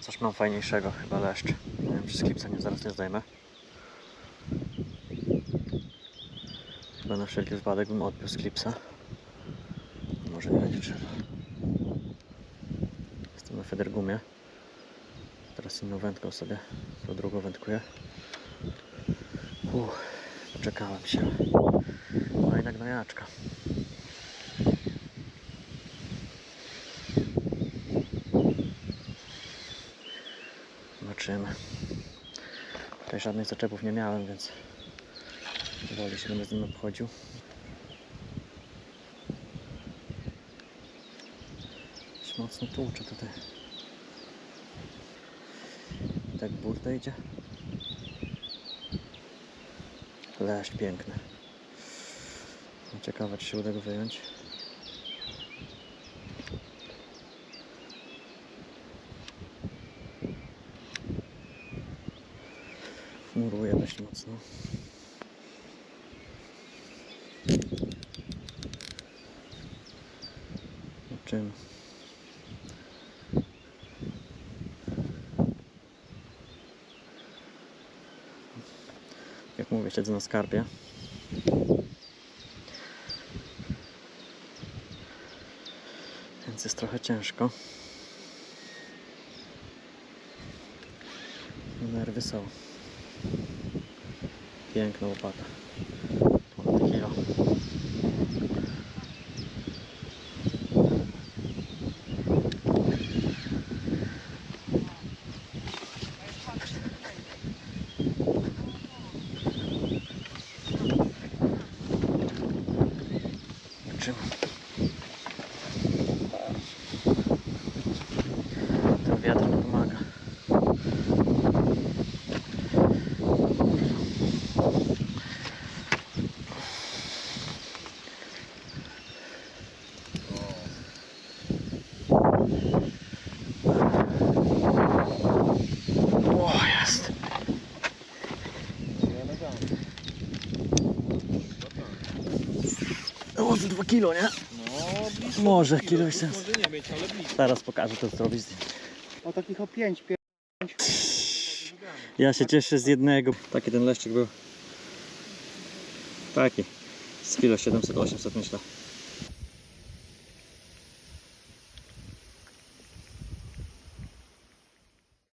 Coś mam fajniejszego, chyba leszcz. Nie wiem, czy z klipsa nie, zaraz nie zdejmę. Chyba na wszelki wypadek bym odpił z klipsa. Może nie będzie trzeba. Jestem na Federgumie. Teraz inną wędką sobie, tą drugą wędkuję. Uff, poczekałem się. Fajna gnojaczka. Zobaczymy. Tutaj żadnych zaczepów nie miałem, więc powoli się będę z nim obchodził. Dość mocno tłucze tutaj. Tak burda idzie. Leść piękny. Ciekawe, czy się uda go wyjąć. Muruje dość mocno. Zobaczymy. Jak mówię, siedzę na skarbie. Więc jest trochę ciężko. Nerwy są. Piękna łopata. Ponad kilo. Ten wiatr nie pomaga. O, jest. To 2 kilo, nie? No, blisko. Może kilo sens. Może nie mieć, ale blisko. Teraz pokażę to zrobić zdjęcie. O takich o 5, 5. Ja się cieszę z jednego. Taki ten leszczyk był. Taki. Z kilo 700-800 myślę.